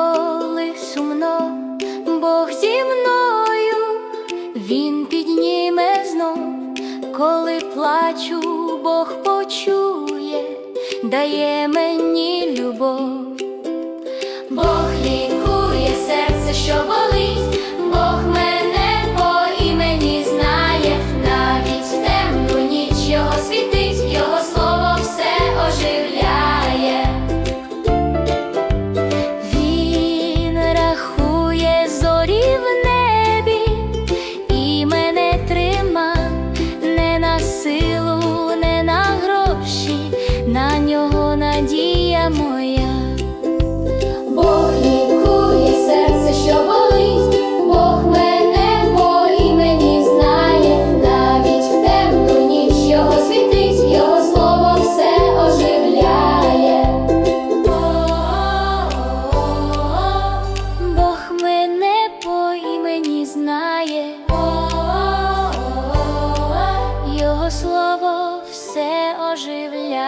коли сумно, Бог зі мною, Він підніме знов, коли плачу, Бог почує, дає мені любов, Бог лікує серце, що. На нього надія моя. Бог лікує серце, що болить, Бог мене по імені знає, навіть в темну ніч його світить, його слово все оживляє. Бог мене по імені знає, слово все оживляє.